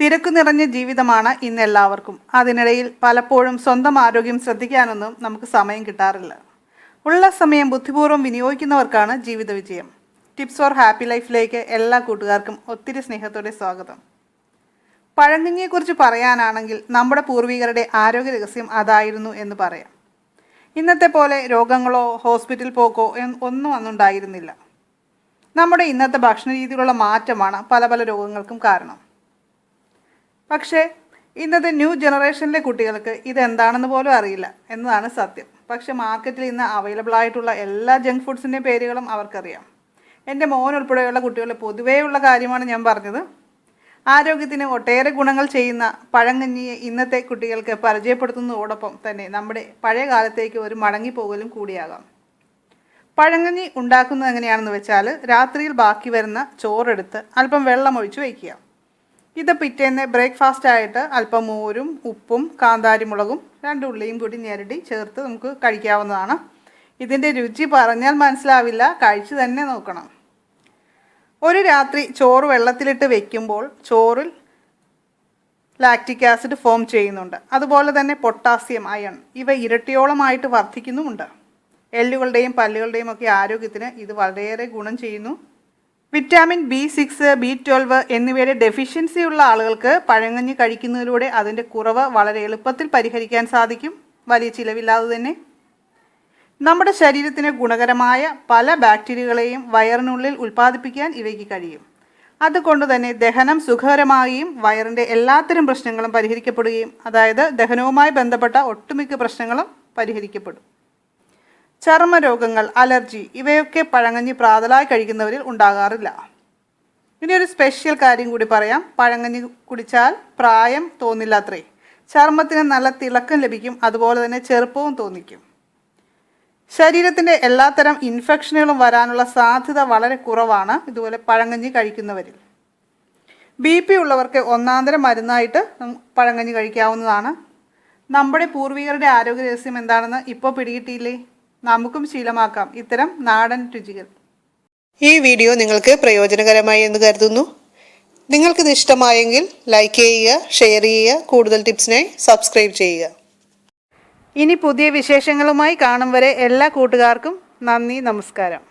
തിരക്കു നിറഞ്ഞ ജീവിതമാണ് ഇന്ന് എല്ലാവർക്കും അതിനിടയിൽ പലപ്പോഴും സ്വന്തം ആരോഗ്യം ശ്രദ്ധിക്കാനൊന്നും നമുക്ക് സമയം കിട്ടാറില്ല. ഉള്ള സമയം ബുദ്ധിപൂർവം വിനിയോഗിക്കുന്നവർക്കാണ് ജീവിത വിജയം. ടിപ്സ് ഫോർ ഹാപ്പി ലൈഫിലേക്ക് എല്ലാ കൂട്ടുകാർക്കും ഒത്തിരി സ്നേഹത്തോടെ സ്വാഗതം. പഴങ്കഞ്ഞിയെക്കുറിച്ച് പറയാനാണെങ്കിൽ നമ്മുടെ പൂർവികരുടെ ആരോഗ്യ രഹസ്യം അതായിരുന്നു എന്ന് പറയാം. ഇന്നത്തെ പോലെ രോഗങ്ങളോ ഹോസ്പിറ്റൽ പോക്കോ ഒന്നും അന്നുണ്ടായിരുന്നില്ല. നമ്മുടെ ഇന്നത്തെ ഭക്ഷണ രീതിയിലുള്ള മാറ്റമാണ് പല പല രോഗങ്ങൾക്കും കാരണം. പക്ഷേ ഇന്നത്തെ ന്യൂ ജനറേഷനിലെ കുട്ടികൾക്ക് ഇതെന്താണെന്ന് പോലും അറിയില്ല എന്നതാണ് സത്യം. പക്ഷേ മാർക്കറ്റിൽ ഇന്ന് അവൈലബിൾ ആയിട്ടുള്ള എല്ലാ ജങ്ക് ഫുഡ്സിന്റെയും പേരുകളും അവർക്കറിയാം. എന്റെ മോൻ ഉൾപ്പെടെയുള്ള കുട്ടികളുടെ പൊതുവേയുള്ള കാര്യമാണ് ഞാൻ പറഞ്ഞത്. ആരോഗ്യത്തിന് ഒട്ടേറെ ഗുണങ്ങൾ ചെയ്യുന്ന പഴങ്കഞ്ഞിയെ ഇന്നത്തെ കുട്ടികൾക്ക് പരിചയപ്പെടുത്തുന്നതോടൊപ്പം തന്നെ നമ്മുടെ പഴയ കാലത്തേക്ക് ഒരു മടങ്ങിപ്പോകലും കൂടിയാകാം. പഴങ്കഞ്ഞി ഉണ്ടാക്കുന്നത് എങ്ങനെയാണെന്ന് വെച്ചാൽ രാത്രിയിൽ ബാക്കി വരുന്ന ചോറെടുത്ത് അല്പം വെള്ളം ഒഴിച്ച് വയ്ക്കുക. ഇത് പിറ്റേന്ന് ബ്രേക്ക്ഫാസ്റ്റ് ആയിട്ട് അല്പം മോരും ഉപ്പും കാന്താരിമുളകും രണ്ട് ഉള്ളിയും കൂടി ഞെരടി ചേർത്ത് നമുക്ക് കഴിക്കാവുന്നതാണ്. ഇതിന്റെ രുചി പറഞ്ഞാൽ മനസ്സിലാവില്ല കഴിച്ചു തന്നെ നോക്കണം. ഒരു രാത്രി ചോറ് വെള്ളത്തിലിട്ട് വെക്കുമ്പോൾ ചോറിൽ ലാക്റ്റിക് ആസിഡ് ഫോം ചെയ്യുന്നുണ്ട്. അതുപോലെ തന്നെ പൊട്ടാസ്യം അയൺ ഇവ ഇരട്ടിയോളമായിട്ട് വർദ്ധിക്കുന്നുമുണ്ട്. എല്ലുകളുടെയും പല്ലുകളുടെയും ഒക്കെ ആരോഗ്യത്തിന് ഇത് വളരെയേറെ ഗുണം ചെയ്യുന്നു. Vitamin B six B twelve എന്നിവയുടെ ഡെഫിഷ്യൻസി ഉള്ള ആളുകൾക്ക് പഴങ്കഞ്ഞി കഴിക്കുന്നതിലൂടെ അതിന്റെ കുറവ് വളരെ എളുപ്പത്തിൽ പരിഹരിക്കാൻ സാധിക്കും. വലിയ ചിലവില്ലാതെ തന്നെ. നമ്മുടെ ശരീരത്തിന് ഗുണകരമായ പല ബാക്ടീരിയകളെയും വയറിനുള്ളിൽ ഉൽപ്പാദിപ്പിക്കാൻ ഇവയ്ക്ക് കഴിയും. അതുകൊണ്ട് തന്നെ ദഹനം സുഖകരമാകുകയും വയറിന്റെ എല്ലാത്തരം പ്രശ്നങ്ങളും പരിഹരിക്കപ്പെടുകയും അതായത് ദഹനവുമായി ബന്ധപ്പെട്ട ഒട്ടുമിക്ക പ്രശ്നങ്ങളും പരിഹരിക്കപ്പെടും. ചർമ്മരോഗങ്ങൾ അലർജി ഇവയൊക്കെ പഴങ്കഞ്ഞി പ്രാതലായി കഴിക്കുന്നവരിൽ ഉണ്ടാകാറില്ല. ഇനി ഒരു സ്പെഷ്യൽ കാര്യം കൂടി പറയാം. പഴങ്കഞ്ഞി കുടിച്ചാൽ പ്രായം തോന്നില്ലാത്രേ. ചർമ്മത്തിന് നല്ല തിളക്കം ലഭിക്കും അതുപോലെ തന്നെ ചെറുപ്പവും തോന്നിക്കും. ശരീരത്തിന്റെ എല്ലാത്തരം ഇൻഫെക്ഷനുകളും വരാനുള്ള സാധ്യത വളരെ കുറവാണ് ഇതുപോലെ പഴങ്കഞ്ഞി കഴിക്കുന്നവരിൽ. ബി പി ഉള്ളവർക്ക് ഒന്നാന്തരം മരുന്നായിട്ട് പഴങ്ങഞ്ഞി കഴിക്കാവുന്നതാണ്. നമ്മുടെ പൂർവികരുടെ ആരോഗ്യ രഹസ്യം എന്താണെന്ന് ഇപ്പോൾ പിടികിട്ടിയില്ലേ? നമുക്കും ശീലമാക്കാം. ഇത്തരം നാടൻ രുചികൾ. ഈ വീഡിയോ നിങ്ങൾക്ക് പ്രയോജനകരമായി എന്ന് കരുതുന്നു. നിങ്ങൾക്കിത് ഇഷ്ടമായെങ്കിൽ ലൈക്ക് ചെയ്യുക ഷെയർ ചെയ്യുക കൂടുതൽ ടിപ്സിനായി സബ്സ്ക്രൈബ് ചെയ്യുക. ഇനി പുതിയ വിശേഷങ്ങളുമായി കാണും വരെ എല്ലാ കൂട്ടുകാർക്കും നന്ദി നമസ്കാരം.